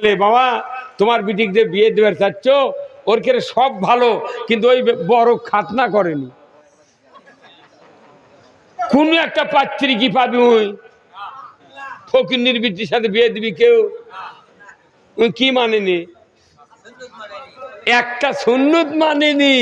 বলে, বাবা, তোমার বিটিক বিয়ে দেবার চাচ্ছ, ওর কেরে সব ভালো, কিন্তু ওই বড় খাতনা করেনি? কোন একটা পাত্রী কি পাবি ওই ফকির নির্বৃত্তির সাথে বিয়ে দিবি কেউ? কি মানেনি? একটা সুন্নত মানেনি।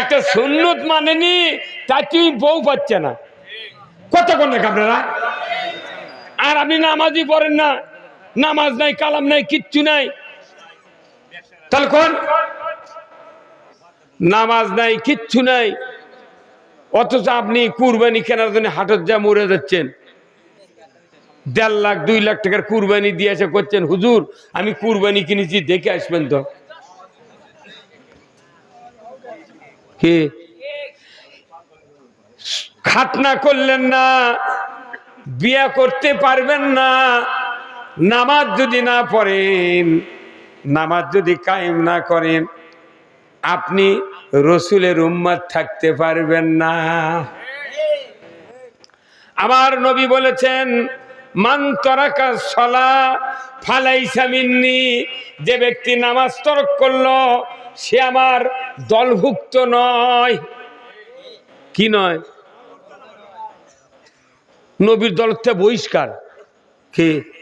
একটা সুন্নত মানেনি তা তুই বউ পাচ্ছে না। কত কোন আপনারা আর আপনি নামাজই পড়েন না। নামাজ নাই, কালাম নাই, কিচ্ছু নাই। তাহলে কোন? নামাজ নাই, কিচ্ছু নাই। অথচ আপনি কুরবানি কেনার জন্য হাটত যা মরে যাচ্ছেন। দেড় লাখ, দুই লাখ টাকার কুরবানি দিয়ে এসে করছেন। হুজুর, আমি কুরবানি কিনেছি, দেখে আসবেন তো। কি? খাতনা করলেন না, বিয়া করতে পারবেন না। নামাজ যদি না পড়েন, নামাজ যদি কায়েম না করেন, আপনি রসুলের উম্মাদ থাকতে পারবেন না। আমার নবী বলেছেন, মান তরাকা সলা ফালাইসা যে ব্যক্তি নামাজ তরক করল, সে আমার দলভুক্ত নয়। কি নয়? নবীর দলতে বহিষ্কার। কে?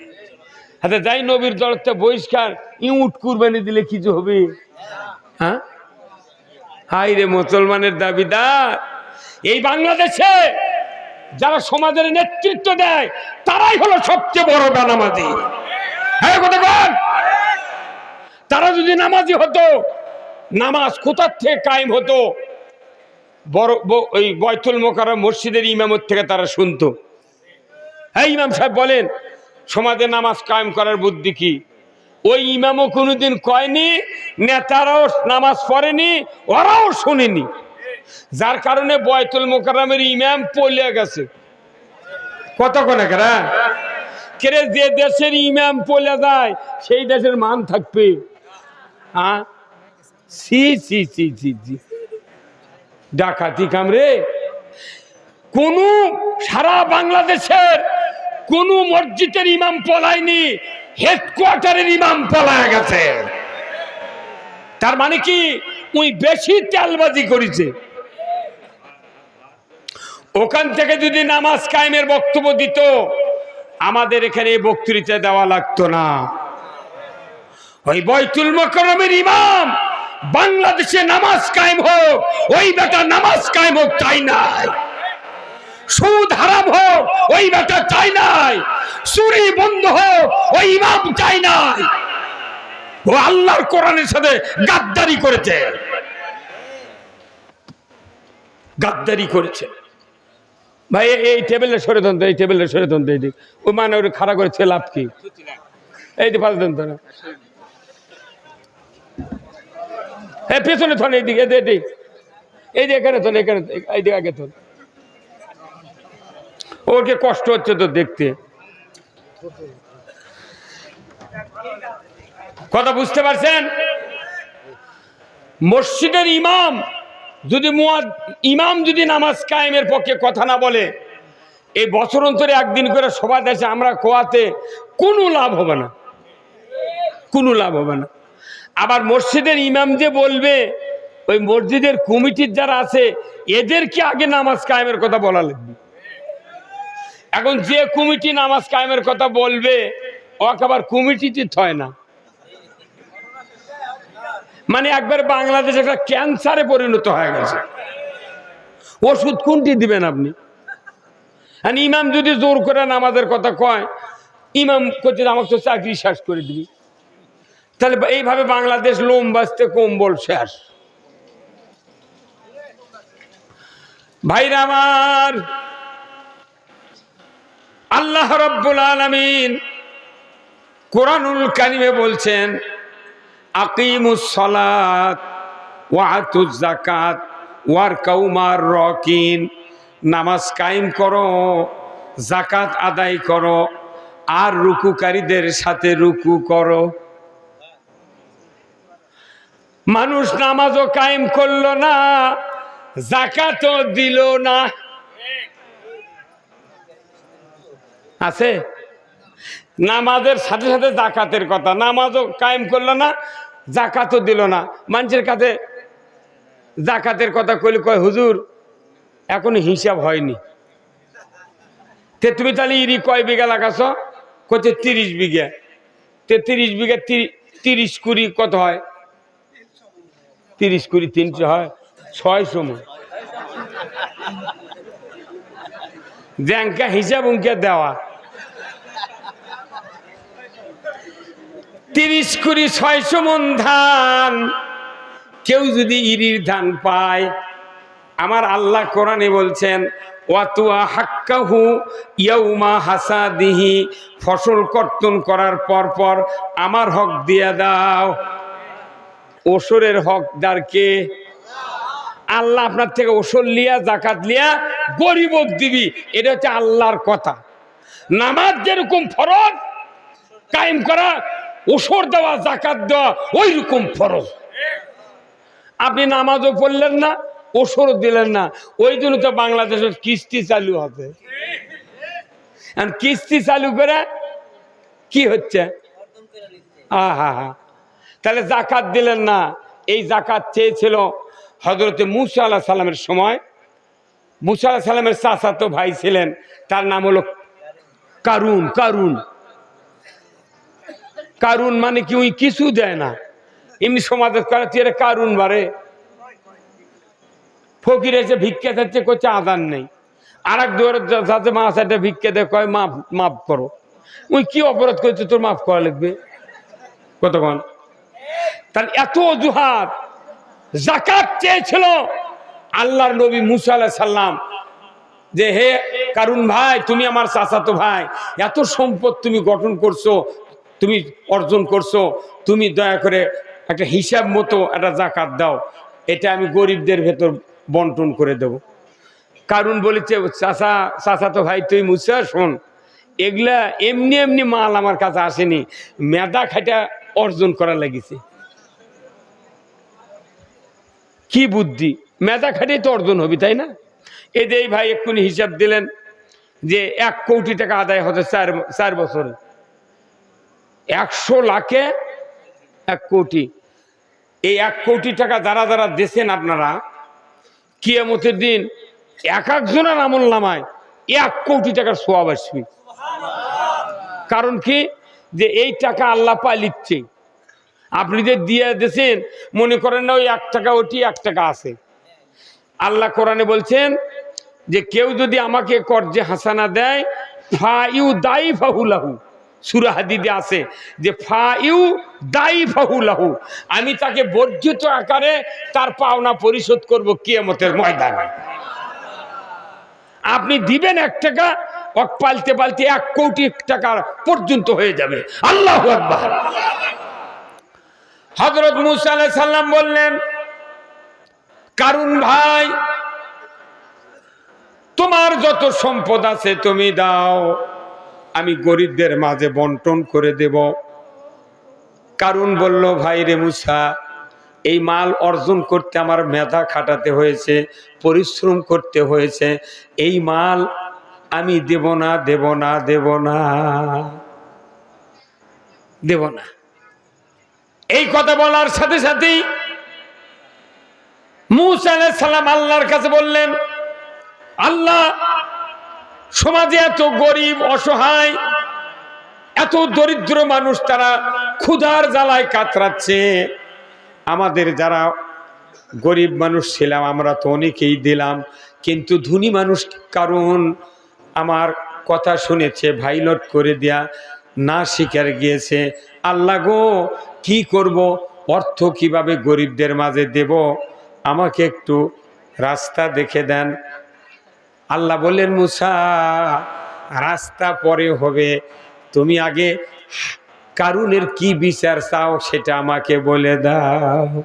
হাতে যাই নবীর দলতে বহিষ্কার, ইউট কুরবানি দিলে কিছু হবে? হ্যাঁ? হাই রে মুসলমানের দাবিদার। এই বাংলাদেশে যারা সমাজের নেতৃত্ব দেয়, তারাই হলো সবচেয়ে বড় বেনামাজি। হ্যাঁ তারা যদি নামাজি হতো, নামাজ কোথার থেকে কায়েম হতো? বড় ওই বয়তুল মোকারম মসজিদের ইমামত থেকে তারা শুনতো। হ্যাঁ ইমাম সাহেব বলেন সমাজে নামাজ কায়েম করার বুদ্ধি কি? ওই ইমামও কোনোদিন কয়নি নেতারাও নামাজ পড়েনি ওরাও শুনেনি। যার কারণে বয়তুল মোকারমের ইমাম পলিয়া গেছে। কত কোনে কেরা? কেরে যে দেশের ইমাম পলে যায় সেই দেশের মান থাকবে। হ্যাঁ? সি সি সি সি সি ডাকাতি কামরে কোন সারা বাংলাদেশের কোন মসজিদের ইমাম পলায়নি হেডকোয়ার্টারের ইমাম পলায় গেছে। তার মানে কি? উনি বেশি তেলবাজি করেছে। ওখান থেকে যদি নামাজ কায়েমের বক্তব্য দিত, আমাদের এখানে বক্তৃতা দেওয়া লাগতো না। ওই বৈতুল মকরমের ইমাম, বাংলাদেশে নামাজ কায়েম হোক, ওই বেটা নামাজ কায়েম হোক, তাই নাই সুদ হারাম হোক, ওই বেটা চাই নাই। চুরি বন্ধ হোক, ওই ইমাম চাই নাই। ও আল্লাহর কোরআনের সাথে গাদ্দারি করেছে। গাদ্দারি করেছে। ভাই, এই- টেবিলে সরে দেন এই টেবিলে সরে দেন এই দিক। ওই মানে ওর খাড়া করেছে, লাভ কি? এই যে পাঁচ দেন তো না। হ্যাঁ পেছনে থন এইদিকে এই দিক, এই যে এখানে থন, এখানে এই দিকে, আগে থন। ওকে কষ্ট হচ্ছে তো দেখতে। কথা বুঝতে পারছেন? মসজিদের ইমাম যদি ইমাম যদি নামাজ কায়েমের পক্ষে কথা না বলে, এই বছর অন্তরে একদিন করে সবার দেশে আমরা কোয়াতে কোনো লাভ হবে না। কোনো লাভ হবে না। আবার মসজিদের ইমাম যে বলবে, ওই মসজিদের কমিটির যারা আছে, এদেরকে আগে নামাজ কায়েমের কথা বলা লাগবে। এখন যে কমিটি নামাজ কায়েমের কথা বলবে, ওকে আবার কমিটিতে থয় না। মানে একবার বাংলাদেশ একটা ক্যান্সারে পরিণত হয়ে গেছে। ওষুধ কোনটি দিবেন আপনি? আর ইমাম যদি জোর করে নামাজের কথা কয়, ইমাম করছে আমাকে তো চাকরি শেষ করে দিবি। তাহলে এইভাবে বাংলাদেশ লোম বাঁচতে কম্বল শেষ। ভাইরা আমার আল্লাহ রব্বুল আলমিন কোরআনুল কারিমে বলছেন, আকিমুস সালাত ওয়াতুজ জাকাত ওয়ার কৌমার রকিন। নামাজ কায়েম করো জাকাত আদায় করো, আর রুকুকারীদের সাথে রুকু করো। মানুষ নামাজও কায়েম করল না জাকাতও দিল না। আছে? নামাজের সাথে সাথে জাকাতের কথা। নামাজও কায়েম করল না, জাকাতও দিল না। মানুষের কাছে জাকাতের কথা কইলে কয়, হুজুর, এখনও হিসাব হয়নি। তে তুমি তাহলে ইরি কয় বিঘা লাগাছ? কচ্ছে তিরিশ বিঘা। তে তিরিশ বিঘা তিরি- তিরিশ কুড়ি কত হয়? তিরিশ কুড়ি তিনশো হয়, ছয় সময়। ব্যাংকা হিসাব উঙ্কে দেওয়া। তিরিশ কুড়ি ছয়শো মন ধান। কেউ যদি ইরির ধান পায়, আমার আল্লাহ কোরআনে বলছেন, ওয়াতুয়া হাক্কাহু ইয়ৌমা হাসাদিহি, ফসল কর্তন করার পর পর আমার হক দিয়া দাও। ওসরের হকদারকে আল্লাহ আপনার থেকে ওসর লিয়া, জাকাত লিয়া, গরিবক দিবি। এটা হচ্ছে আল্লাহর কথা। নামাজ যেরকম ফরজ, কায়েম করা ওসর দেওয়া, জাকাত দেওয়া ওই রকম ফরজ। আপনি নামাজও পড়লেন না ওসরও দিলেন না। ওই জন্য তো বাংলাদেশের কিস্তি চালু হবে। কিস্তি চালু করে কি হচ্ছে? তাহলে জাকাত দিলেন না। এই জাকাত চেয়েছিল হজরতে মুসা আল্লাহ সাল্লামের সময়। মুসা আল্লাহ সাল্লামের চাচাতো ভাই ছিলেন, তার নাম হলো কারুন কারুন। কারুন মানে কি? ওই কিছু দেয় না। এমনি সমাজে করে তুই কারুন বারে ফকির এসে ভিক্ষা যাচ্ছে করছে আদান নেই। আর এক দুয়ারে যাতে মাছ একটা ভিক্ষা দেয়, কয় মাফ মাফ করো। ওই কি অপরাধ করছে, তোর মাফ করা লাগবে? কতক্ষণ? তাহলে এত অজুহাত। জাকাত চেয়েছিল আল্লাহর নবী মুসা আলাহ সাল্লাম যে, হে কারুন ভাই, তুমি আমার চাচাতো ভাই, এত সম্পদ তুমি গঠন করছ তুমি অর্জন করছ, তুমি দয়া করে একটা হিসাব মতো একটা জাকাত দাও, এটা আমি গরিবদের ভেতর বন্টন করে দেব। কারণ বলেছে, চাচা তো ভাই, তুই মুসা শোন, এগুলা এমনি এমনি মাল আমার কাছে আসেনি মেধা খাটা অর্জন করা লাগিছে। কি বুদ্ধি মেধা খাটিয়ে তো অর্জন হবি, তাই না? যে এই ভাই এক্ষুনি হিসাব দিলেন যে এক কোটি টাকা আদায় হতে চার চার বছরে। একশো লাখে এক কোটি। এই এক কোটি টাকা যারা যারা দেশেন আপনারা, কিয়ামতের দিন এক একজনের আমল নামায় এক কোটি টাকার সোয়াব আসবে। কারণ কি? যে এই টাকা আল্লাহ পা লিখছে। আপনি যে দিয়ে দিয়েছেন, মনে করেন না ওই এক টাকা ওটি, এক টাকা আছে। আল্লাহ কোরআনে বলছেন যে কেউ যদি আমাকে কর্জে হাসানা দেয় ফা ইউ দাই ফাহুলাহু সুরা হাদিদে আছে যে ফা ইউ দাই ফাহুলাহু আমি তাকে বর্জিত আকারে তার পাওনা পরিশোধ করব কিয়ামতের ময়দানে। আপনি দিবেন এক টাকা ওক পালতে পালতে এক কোটি টাকার পর্যন্ত হয়ে যাবে। আল্লাহ হজরত সাল্লাম বললেন, কারুন ভাই, তোমার যত সম্পদ আছে তুমি দাও। আমি গরিবদের মাঝে বন্টন করে দেব। কারণ বলল, ভাই রে মুসা, এই মাল অর্জন করতে আমার মেধা খাটাতে হয়েছে, পরিশ্রম করতে হয়েছে। এই মাল আমি দেব না দেব না দেব না দেব না। এই কথা বলার সাথে সাথেই মুসা আলাইহিস সালাম আল্লাহর কাছে বললেন, আল্লাহ সমাজে এত গরিব, অসহায়, এত দরিদ্র মানুষ তারা ক্ষুধার জ্বালায় কাতরাচ্ছে। আমাদের যারা গরিব মানুষ ছিলাম, আমরা তো অনেকেই দিলাম, কিন্তু ধনী মানুষ কারণ আমার কথা শুনেছে ভাইলট করে দেয়া না শিকার গিয়েছে। আল্লাহ গো, কি করব? অর্থ কীভাবে গরিবদের মাঝে দেব? আমাকে একটু রাস্তা দেখে দেন। আল্লাহ বললেন, মুসা, রাস্তা পরে হবে। তুমি আগে কারুনের কি বিচার চাও সেটা আমাকে বলে দাও।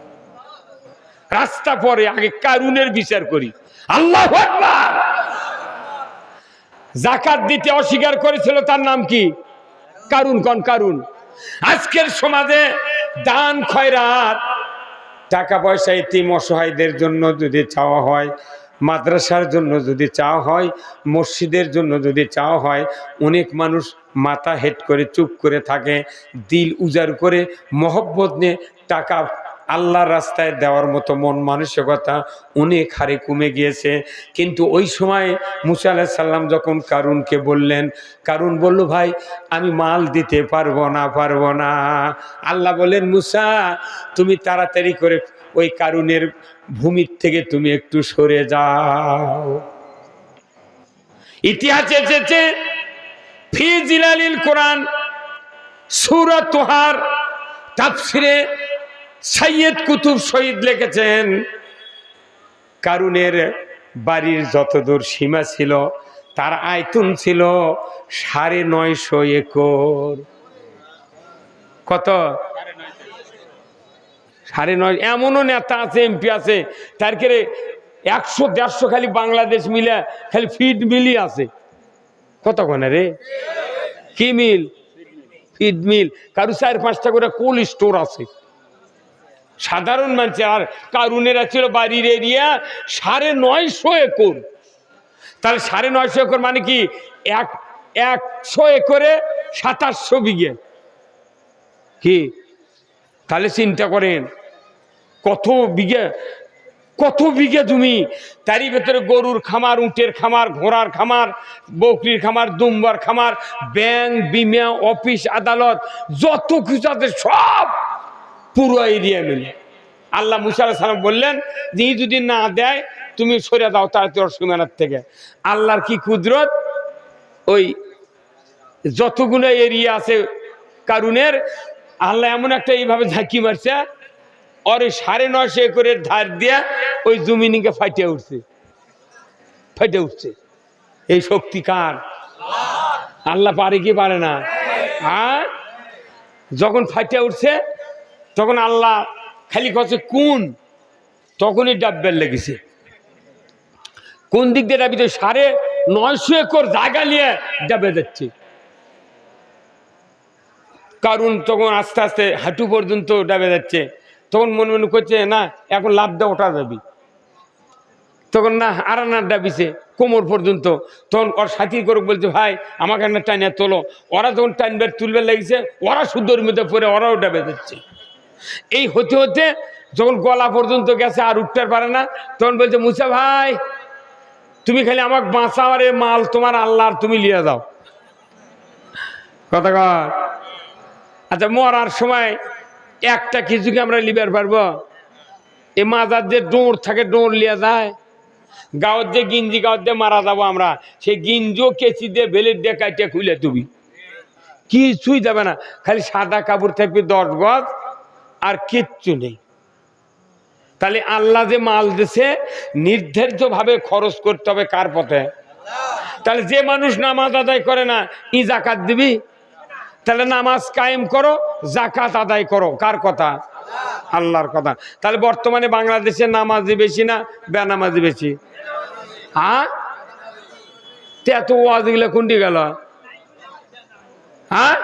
রাস্তা পরে আগে কারুনের বিচার করি। আল্লাহ জাকাত দিতে অস্বীকার করেছিল, তার নাম কি? কারুন, কন কারুন? আজকের সমাজে দান, খয়রাত, টাকা পয়সা ইতিম অসহায়দের জন্য যদি চাওয়া হয় মাদ্রাসার জন্য যদি চাওয়া হয়, মসজিদের জন্য যদি চাওয়া হয়, অনেক মানুষ মাথা হেট করে চুপ করে থাকে, দিল উজাড় করে মহব্বত নিয়ে টাকা আল্লাহর রাস্তায় দেওয়ার মতো মন মানসিকতা অনেক হারে কমে গিয়েছে। কিন্তু ওই সময় মুসা আলাহ সাল্লাম যখন কারুনকে বললেন, কারুন বলল, ভাই, আমি মাল দিতে পারব না পারব না। আল্লাহ বললেন, মুসা, তুমি তাড়াতাড়ি করে ওই কারুনের ভূমির থেকে তুমি একটু সরে যাও। ইতিহাসে এসেছে ফি জিলালিল কোরআন সুরত তোহার, তাফসিরে সৈয়দ কুতুব শহীদ লিখেছেন। কারুনের বাড়ির যতদূর সীমা ছিল, তার আয়তন ছিল সাড়ে নয়শো একর। কত? সাড়ে নয়, এমনও নেতা আছে, এমপি আছে, তার কেড়ে একশো, দেড়শো খালি বাংলাদেশ মিলে, খালি ফিড মিলই আছে। কতক্ষণে রে? কি মিল? Feed mill. কারু চার, পাঁচটা করে কোল্ড স্টোর আছে। সাধারণ মানুষ, আর কারুনেরা ছিল বাড়ির এরিয়া সাড়ে নয়শো একর। তাহলে সাড়ে নয়শো একর মানে কি? এক, একশো একরে সাতাশশো বিঘে। কি? তাহলে চিন্তা করেন কত বিঘে কত বিঘে জমি? তারই ভেতরে গরুর খামার, উটের খামার, ঘোড়ার খামার, বকরির খামার, দুম্বার খামার, ব্যাংক, বিমা, অফিস, আদালত, যত কিছু আছে সব পুরো এরিয়া মিলে। আল্লাহ মুসা সালাম বললেন যে যদি না দেয়, তুমি সরে দাও তার তোর সীমানার থেকে। আল্লাহর কি কুদরত? ওই যতগুলো এরিয়া আছে কারুনের, আল্লাহ এমন একটা এইভাবে ঝাঁকি মারছে আর ওই সাড়ে নশো একরের ধার দিয়া ওই জমিনিকে ফাইটে উঠছে। ফাইটে উঠছে। এই শক্তি কার? আল্লাহ পারে কি পারে না? হ্যাঁ যখন ফাইটে উঠছে, তখন আল্লাহ খালি কছে কোন? তখনই ডাব্বের লেগেছে। কোন দিক দিয়ে ডাবিতে সাড়ে নয়শো একর জায়গা নিয়ে ডাবে যাচ্ছে। কারণ তখন আস্তে আস্তে হাঁটু পর্যন্ত ডাবে যাচ্ছে। তখন মনে মনে করছে, না, এখন লাভ দেওয়া ওঠা যাবি তখন না, আর না ডাবিছে কোমর পর্যন্ত। তখন ওর সাথী করে বলছে, ভাই, আমাকে না টানিয়ে তোলো। ওরা যখন টানবার তুলবে লেগেছে, ওরা শুদ্ধর মধ্যে পরে ওরাও ডাবে যাচ্ছে এই হতে হতে যখন গলা পর্যন্ত গেছে, আর উঠতে পারে না, তখন বলছে, মুসা ভাই, তুমি খালি আমাকে বাঁচাও আর মাল তোমার আল্লাহর, তুমি লিয়ে দাও। কথা আচ্ছা মরার সময় একটা কিছুকে আমরা লিবার পারব? এ মাজার যে ডোর থাকে ডোর লিয়া যায়। গাঁৱত যে গিঞ্জি গাঁৱত দিয়ে মারা যাব আমরা, সেই গিঞ্জিও কেচি দিয়ে বেলের দিয়ে কাটিয়ে খুলে তুমি কিছুই যাবে না। খালি সাদা কাপড় থাকবে, দশ গজ, আর কিচ্ছু নেই। তাহলে আল্লাহ যে মাল দিছে নির্ধারিত ভাবে খরচ করতে হবে কার পথে? তাহলে যে মানুষ নামাজ আদায় করে না, ই জাকাত দিবি? তাহলে নামাজ কায়েম করো জাকাত আদায় করো। কার কথা? আল্লাহর কথা। তাহলে বর্তমানে বাংলাদেশে নামাজি বেশি না বেনামাজি বেশি? হ্যাঁ? তে এত ওয়াজগুলো কোনটি গেল? হ্যাঁ?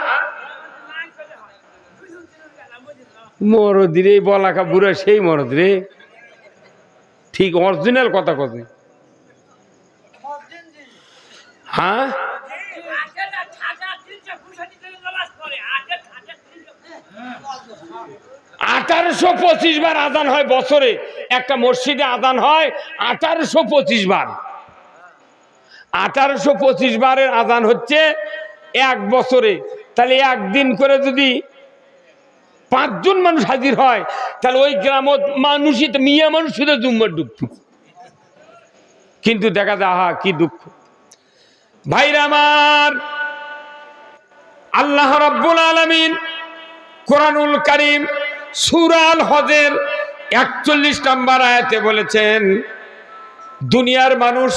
মরদ রে, বলাকা বুড়া সেই মরদ রে। ঠিক অরিজিনাল কথা কথা হ্যাঁ? আঠারোশো পঁচিশ বার আদান হয় বছরে। একটা মসজিদে আদান হয় আঠারোশো পঁচিশ বার। আঠারোশো পঁচিশ বারের আদান হচ্ছে এক বছরে। তাহলে একদিন করে যদি পাঁচজন মানুষ হাজির হয়, তাহলে ওই গ্রামত মানুষই তো মিয়া মানুষ শুধু জুম্মার দুঃখ। কিন্তু দেখা যায়, আহা, কি দুঃখ। ভাইরা আমার, আল্লাহ রব্বুল আলমিন কোরআনুল করিম সুরাল হজের একচল্লিশ নম্বর আয়াতে বলেছেন, দুনিয়ার মানুষ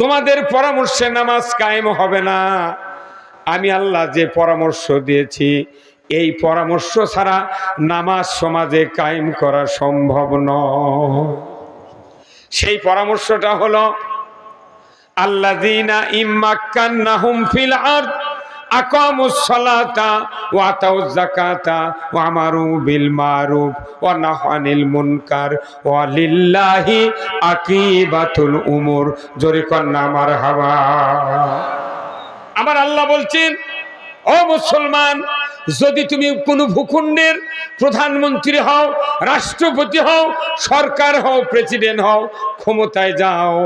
তোমাদের পরামর্শে নামাজ কায়েম হবে না। আমি আল্লাহ যে পরামর্শ দিয়েছি, এই পরামর্শ ছাড়া নামাজ সমাজে কায়েম করা সম্ভব নয়। সেই পরামর্শটা হলো, আল্লাযীনা ইম্মাক্কান্নাহুম ফিল আরদ আকামুস সালাতা ওয়া আতাউজ যাকাতা ওয়া আমারু বিল মারুফ মুনকার আমার আল্লাহ বলছেন, ও মুসলমান, যদি তুমি কোনো ভূখণ্ডের প্রধানমন্ত্রী হও, রাষ্ট্রপতি হও, সরকার হও, প্রেসিডেন্ট হও, ক্ষমতায় যাও।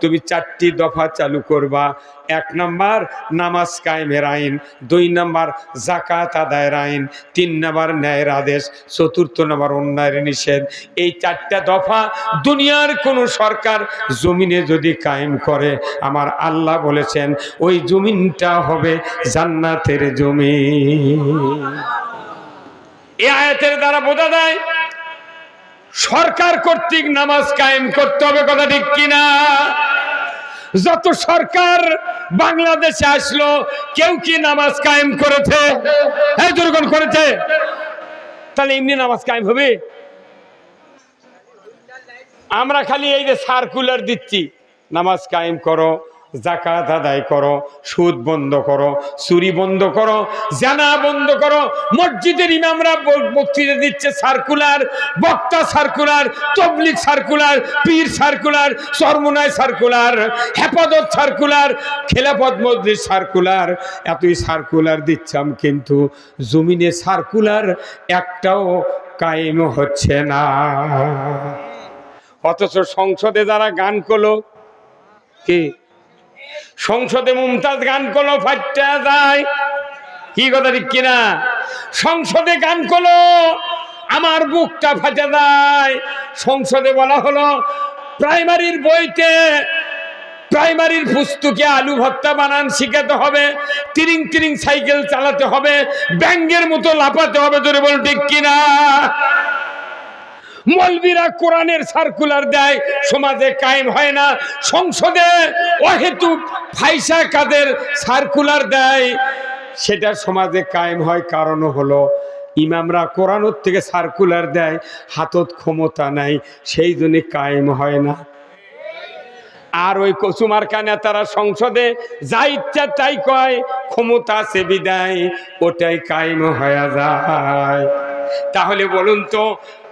তুমি চারটি দফা চালু করবা। এক নম্বর নামাজ কায়েমের আইন, দুই নাম্বার জাকাত আদায়ের আইন, তিন নম্বর ন্যায়ের আদেশ, চতুর্থ নাম্বার অন্যায়ের নিষেধ। এই চারটা দফা দুনিয়ার কোনো সরকার জমিনে যদি কায়েম করে, আমার আল্লাহ বলেছেন, ওই জমিনটা হবে জান্নাতের জমি এ আয়াতের দ্বারা বোঝা যায় সরকার কর্তৃক নামাজ কায়েম করতে হবে, কথা ঠিক কিনা? যত সরকার বাংলাদেশে আসলো, কেউ কি নামাজ কায়েম করেছে? হ্যাঁ করেছে। তাহলে এমনি নামাজ কায়েম হবে? আমরা খালি এই যে সার্কুলার দিচ্ছি, নামাজ কায়েম করো। জাকাত আদায় করো, সুদ বন্ধ করো, চুরি বন্ধ করো, জানা বন্ধ করো। মসজিদের ইমামরা বক্তৃতা দিচ্ছে সার্কুলার, বক্তা সার্কুলার তবলিক সার্কুলার, পীর circular Charmonai circular, Hefazat circular, Khelafat মসজিদ সার্কুলার। এতই সার্কুলার দিচ্ছাম কিন্তু জমিনে সার্কুলার একটাও কায়েম হচ্ছে না। অথচ সংসদে যারা গান করল, কি? সংসদে মুমতাজ গান করল ফাটটা যায়। কি কথা ঠিক কিনা? সংসদে গান করল, আমার বুকটা ফাটে যায়। সংসদে বলা হলো, প্রাইমারির বইতে প্রাইমারির পুস্তকে আলু ভর্তা বানান শিখাতে হবে, তিরিং তিরিং সাইকেল চালাতে হবে, ব্যাঙ্গের মতো লাফাতে হবে ধরে বল ঠিক কিনা? মলবিরা কোরআনের সার্কুলার দেয়, সমাজে কায়েম হয় না। সংসদে অহেতুক ফাইসা কাদের সার্কুলার দেয়, সেটা সমাজে কায়েম হয়। কারণ হলো, ইমামরা কোরআনের থেকে সার্কুলার দেয়, হাতত ক্ষমতা নাই, সেই জন্য কায়েম হয় না। আর ওই কচুমার কানে তারা সংসদে যা ইচ্ছা তাই কয়, ক্ষমতা আছে বিদায়, ওটাই কায়েম হয়ে যায়। তাহলে বলুন তো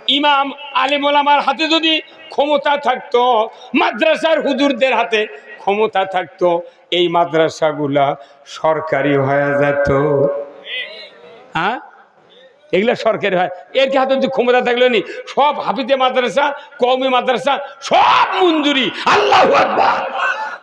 ইমাম আলেমোলামার হাতে যদি ক্ষমতা থাকতো, মাদ্রাসার হুজুরদের হাতে ক্ষমতা থাকতো, এই মাদ্রাসাগুলা সরকারি হয়ে যেত। হ্যাঁ? এগুলা সরকারি হয়। এর কি হাতে যদি ক্ষমতা থাকল নি? সব হাফিজে মাদ্রাসা, কওমি মাদ্রাসা, সব মঞ্জুরি। আল্লাহ আকবার।